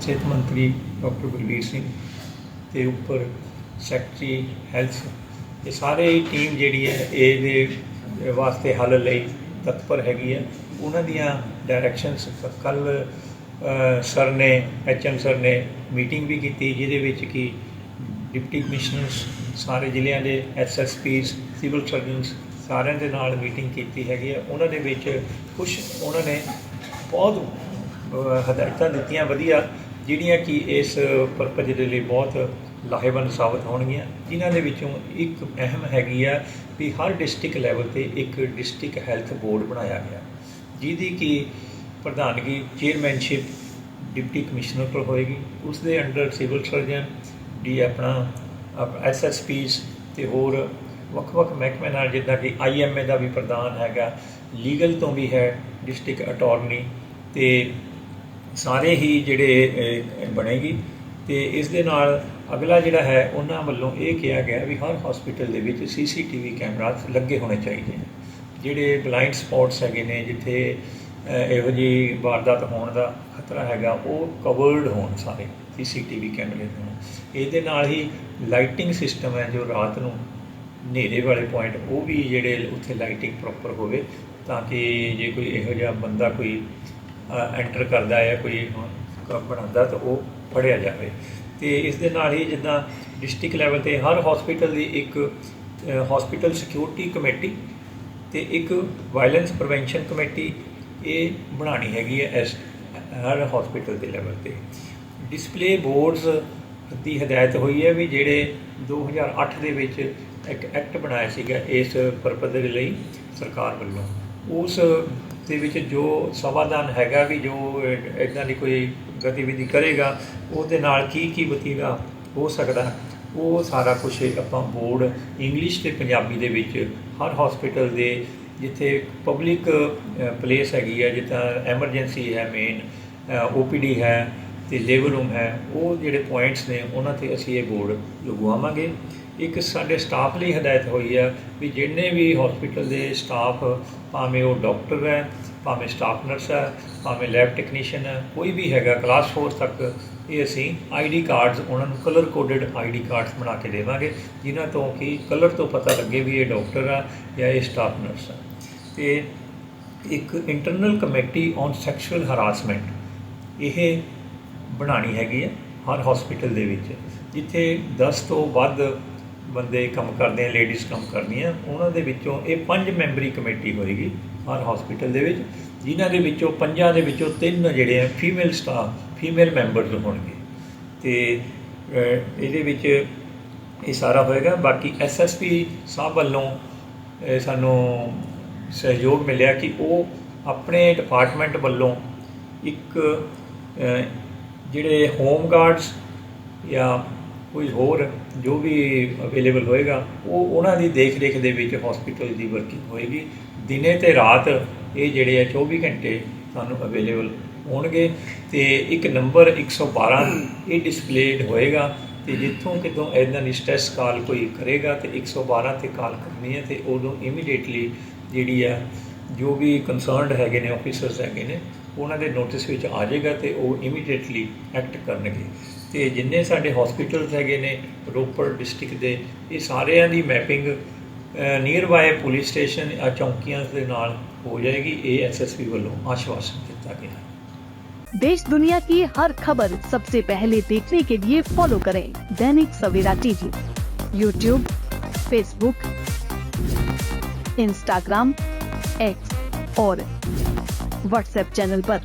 ਸਿਹਤ ਮੰਤਰੀ ਡਾਕਟਰ ਬਲਬੀਰ ਸਿੰਘ ਤੇ ਉੱਪਰ ਸੈਕਟਰੀ, ਹੈਲਥ, ਇਹ ਸਾਰੇ ਟੀਮ ਜਿਹੜੀ ਹੈ, ਇਹਦੇ ਵਾਸਤੇ ਹੱਲ ਲਈ ਤਤਪਰ ਹੈਗੀ ਹੈ। ਉਹਨਾਂ ਦੀਆਂ ਡਾਇਰੈਕਸ਼ਨਸ ਕੱਲ ਸਰ ਨੇ ਐਚਐਮ ਸਰ ਨੇ ਮੀਟਿੰਗ ਵੀ ਕੀਤੀ, ਜਿਹਦੇ ਵਿੱਚ ਕਿ ਡਿਪਟੀ ਕਮਿਸ਼ਨਰਸ, ਸਾਰੇ ਜ਼ਿਲ੍ਹਿਆਂ ਦੇ ਐਸਐਸਪੀਸ ਸਿਵਲ ਸਰਜਨਸ ਸਾਰਿਆਂ ਦੇ ਨਾਲ ਮੀਟਿੰਗ ਕੀਤੀ ਹੈਗੀ ਹੈ। ਉਹਨਾਂ ਦੇ ਵਿੱਚ ਕੁਝ ਉਹਨਾਂ ਨੇ ਬਹੁਤ ਹਦਾਇਤਾਂ ਦਿੱਤੀਆਂ, ਵਧੀਆ ਜਿਹੜੀਆਂ ਕਿ ਇਸ ਪਰਪਸ ਦੇ ਲਈ ਬਹੁਤ ਲਾਹੇਵੰਦ ਸਾਬਤ ਹੋਣਗੀਆਂ, ਜਿਨ੍ਹਾਂ ਦੇ ਵਿੱਚੋਂ ਇੱਕ ਅਹਿਮ ਹੈਗੀ ਆ ਵੀ ਹਰ ਡਿਸਟ੍ਰਿਕਟ ਲੈਵਲ ਤੇ ਇੱਕ ਡਿਸਟ੍ਰਿਕਟ ਹੈਲਥ ਬੋਰਡ ਬਣਾਇਆ ਗਿਆ। ਜਿਹਦੀ ਕਿ ਪ੍ਰਧਾਨਗੀ ਚੇਅਰਮੈਨਸ਼ਿਪ ਡਿਪਟੀ ਕਮਿਸ਼ਨਰ ਕੋਲ ਹੋਏਗੀ। ਉਸ ਦੇ ਅੰਡਰ ਸਿਵਲ ਸਰਜਨ, ਡੀ ਆਪਣਾ ਐਸਐਸਪੀਸ ਤੇ ਹੋਰ ਵੱਖ-ਵੱਖ ਮਹਿਕਮੇ ਨਾਲ ਜਿੱਦਾਂ ਕਿ ਆਈਐਮਏ ਦਾ ਵੀ ਪ੍ਰਧਾਨ ਹੈਗਾ, ਲੀਗਲ ਤੋਂ ਵੀ ਹੈ ਡਿਸਟ੍ਰਿਕਟ ਅਟਾਰਨੀ ਤੇ ਸਾਰੇ ਹੀ ਜਿਹੜੇ ਬਣੇਗੀ। ਤੇ ਇਸ ਦੇ ਨਾਲ ਅਗਲਾ ਜਿਹੜਾ ਹੈ, ਉਹਨਾਂ ਵੱਲੋਂ ਇਹ ਕਿਹਾ ਗਿਆ ਵੀ ਹਰ ਹਸਪੀਟਲ ਦੇ ਵਿੱਚ ਸੀਸੀਟੀਵੀ ਕੈਮਰਾ ਲੱਗੇ ਹੋਣੇ ਚਾਹੀਦੇ ਨੇ। ਜਿਹੜੇ ਬਲਾਈਂਡ ਸਪੌਟਸ ਹੈਗੇ ਨੇ, ਜਿੱਥੇ ਇਹੋ ਜਿਹੀ ਵਾਰਦਾਤ ਹੋਣ ਦਾ ਖਤਰਾ ਹੈਗਾ, ਉਹ ਕਵਰਡ ਹੋਣ ਸਾਰੇ ਸੀਸੀਟੀਵੀ ਕੈਮਰੇ ਹੋਣ ਇਹਦੇ ਨਾਲ ਹੀ ਲਾਈਟਿੰਗ ਸਿਸਟਮ ਹੈ, ਜੋ ਰਾਤ ਨੂੰ ਹਨੇਰੇ ਵਾਲੇ ਪੁਆਇੰਟ ਉਹ ਵੀ ਜਿਹੜੇ ਉੱਥੇ ਲਾਈਟਿੰਗ ਪ੍ਰੋਪਰ ਹੋਵੇ, ਤਾਂ ਕਿ ਜੇ ਕੋਈ ਇਹੋ ਜਿਹਾ ਬੰਦਾ ਕੋਈ ਐਂਟਰ ਕਰਦਾ ਹੈ, ਕੋਈ ਕੰਮ ਬਣਾਉਂਦਾ ਤਾਂ ਉਹ ਫੜਿਆ ਜਾਵੇ। ਤੇ ਇਸ ਦੇ ਨਾਲ ਹੀ ਜਿੱਦਾਂ ਡਿਸਟ੍ਰਿਕਟ ਲੈਵਲ ਤੇ ਹਰ ਹਸਪੀਟਲ ਦੀ ਇੱਕ ਹਸਪੀਟਲ ਸਿਕਿਉਰਿਟੀ ਕਮੇਟੀ ਤੇ ਇੱਕ ਵਾਇਲੈਂਸ ਪ੍ਰੀਵੈਂਸ਼ਨ ਕਮੇਟੀ ਇਹ ਬਣਾਣੀ ਹੈਗੀ ਹੈ ਇਸ ਹਰ ਹਸਪੀਟਲ ਦੇ ਲੈਵਲ ਤੇ। ਡਿਸਪਲੇ ਬੋਰਡਸ ਦੀ ਹਦਾਇਤ ਹੋਈ ਹੈ ਵੀ ਜਿਹੜੇ 2008 ਦੇ ਵਿੱਚ ਇੱਕ ਐਕਟ ਬਣਾਇਆ ਸੀਗਾ ਇਸ ਪਰਪਸ ਦੇ ਲਈ ਸਰਕਾਰ ਵੱਲੋਂ। ਉਸ ਦੇ ਵਿੱਚ ਜੋ ਸਮਾਧਾਨ ਹੈਗਾ ਵੀ ਜੋ ਇਦਾਂ ਦੀ ਕੋਈ ਗਤੀਵਿਧੀ ਕਰੇਗਾ, ਉਹਦੇ ਨਾਲ ਕੀ ਕੀ ਵਤੀਰਾ ਹੋ ਸਕਦਾ ਉਹ ਸਾਰਾ ਕੁਝ ਆਪਾਂ ਬੋਰਡ ਇੰਗਲਿਸ਼ ਤੇ ਪੰਜਾਬੀ ਦੇ ਵਿੱਚ ਹਰ ਹਸਪੀਟਲ ਦੇ ਜਿੱਥੇ ਪਬਲਿਕ ਪਲੇਸ ਹੈਗੀ ਹੈ ਜਿੱਦਾਂ ਐਮਰਜੈਂਸੀ ਹੈ ਮੇਨ ਓਪੀਡੀ ਹੈ ਤੇ ਲੇਬਰ ਰੂਮ ਹੈ, ਉਹ ਜਿਹੜੇ ਪੁਆਇੰਟਸ ਨੇ, ਉਹਨਾਂ ਤੇ ਅਸੀਂ ਇਹ ਬੋਰਡ ਲਗਵਾਵਾਂਗੇ। ਇੱਕ ਸਾਡੇ ਸਟਾਫ ਲਈ ਹਦਾਇਤ ਹੋਈ ਹੈ ਵੀ ਜਿੰਨੇ ਵੀ ਹਸਪੀਟਲ ਦੇ ਸਟਾਫ ਭਾਵੇਂ ਉਹ ਡਾਕਟਰ ਹੈ, ਭਾਵੇਂ ਸਟਾਫ ਨਰਸ ਹੈ, ਭਾਵੇਂ ਲੈਬ ਟੈਕਨੀਸ਼ੀਅਨ ਹੈ, ਕੋਈ ਵੀ ਹੈਗਾ ਕਲਾਸ 4 ਤੱਕ, ਇਹ ਅਸੀਂ ਆਈਡੀ ਕਾਰਡਸ ਉਹਨਾਂ ਨੂੰ ਕਲਰ ਕੋਡਡ ਆਈਡੀ ਕਾਰਡਸ ਬਣਾ ਕੇ ਦੇਵਾਂਗੇ, ਜਿਨ੍ਹਾਂ ਤੋਂ ਕਿ ਕਲਰ ਤੋਂ ਪਤਾ ਲੱਗੇ ਵੀ ਇਹ ਡਾਕਟਰ ਆ ਜਾਂ ਇਹ ਸਟਾਫ ਨਰਸ ਆ। ਤੇ ਇੱਕ internal committee on sexual harassment ਇਹ ਬਣਾਣੀ ਹੈਗੀ ਹੈ ਹਰ ਹਸਪੀਟਲ ਦੇ ਵਿੱਚ, ਜਿੱਥੇ 10 ਤੋਂ ਵੱਧ ਬੰਦੇ ਕੰਮ ਕਰਦੇ ਆ ਲੇਡੀਜ਼ ਕੰਮ ਕਰਦੀਆਂ ਉਹਨਾਂ ਦੇ ਵਿੱਚੋਂ ਇਹ ਪੰਜ ਮੈਂਬਰੀ ਕਮੇਟੀ ਹੋਏਗੀ ਹਰ ਹਸਪੀਟਲ ਦੇ ਵਿੱਚ, ਜਿਨ੍ਹਾਂ ਦੇ ਵਿੱਚੋਂ ਪੰਜਾਂ ਦੇ ਵਿੱਚੋਂ ਤਿੰਨ ਜਿਹੜੇ ਆ ਫੀਮੇਲ ਸਟਾਫ ਫੀਮੇਲ ਮੈਂਬਰਸ ਹੋਣਗੇ। ਤੇ ਇਹਦੇ ਵਿੱਚ ਇਹ ਸਾਰਾ ਹੋਏਗਾ, ਬਾਕੀ ਐਸਐਸਪੀ ਸਾਹਿਬ ਵੱਲੋਂ ਸਾਨੂੰ ਸਹਿਯੋਗ ਮਿਲਿਆ ਕਿ ਉਹ ਆਪਣੇ ਡਿਪਾਰਟਮੈਂਟ ਵੱਲੋਂ ਇੱਕ ਜਿਹੜੇ ਹੋਮ ਗਾਰਡਸ ਜਾਂ ਕੋਈ ਹੋਰ ਜੋ ਵੀ ਅਵੇਲੇਬਲ ਹੋਏਗਾ, ਉਹ ਉਹਨਾਂ ਦੀ ਦੇਖ ਰੇਖ ਦੇ ਵਿੱਚ ਹਸਪੀਟਲ ਦੀ ਵਰਕਿੰਗ ਹੋਏਗੀ। ਦਿਨੇ ਤੇ ਰਾਤ ਇਹ ਜਿਹੜੇ ਆ 24 ਘੰਟੇ ਤੁਹਾਨੂੰ ਅਵੇਲੇਬਲ ਹੋਣਗੇ ਤੇ ਇੱਕ ਨੰਬਰ 112 ਇਹ ਡਿਸਪਲੇਡ ਹੋਏਗਾ ਤੇ ਜਿੱਥੋਂ ਕਿਤੋਂ ਇਦਾਂ ਦੀ ਸਟ੍ਰੈਸ ਕਾਲ ਕੋਈ ਕਰੇਗਾ ਤੇ 112 ਤੇ ਕਾਲ ਕਰਨੀ ਹੈ ਤੇ ਉਦੋਂ ਇਮੀਡੀਏਟਲੀ ਜਿਹੜੀ ਆ, ਜੋ ਵੀ ਕੰਸਰਨਡ ਹੈਗੇ ਨੇ ਆਫੀਸਰਸ ਹੈਗੇ ਨੇ, ਉਹਨਾਂ ਦੇ ਨੋਟਿਸ ਵਿੱਚ ਆ ਜਾਏਗਾ ਤੇ ਉਹ ਇਮੀਡੀਏਟਲੀ ਐਕਟ ਕਰਨਗੇ। ਤੇ ਜਿੰਨੇ ਸਾਡੇ ਹਸਪੀਟਲਸ ਹੈਗੇ ਨੇ ਰੋਪੜ ਡਿਸਟ੍ਰਿਕਟ ਦੇ ਇਹ ਸਾਰਿਆਂ ਦੀ mapping nearby police station ਆ ਚੌਂਕੀਆਂ ਦੇ ਨਾਲ ਹੋ ਜਾਏਗੀ ਇਹ ਐਸਐਸਪੀ ਵੱਲੋਂ ਆਸ਼ਵਾਸਨ ਦਿੱਤਾ ਗਿਆ ਹੈ देश दुनिया की हर खबर सबसे पहले देखने के लिए फॉलो करें Dainik Savera TV YouTube Facebook Instagram X और व्हाट्सएप चैनल पर।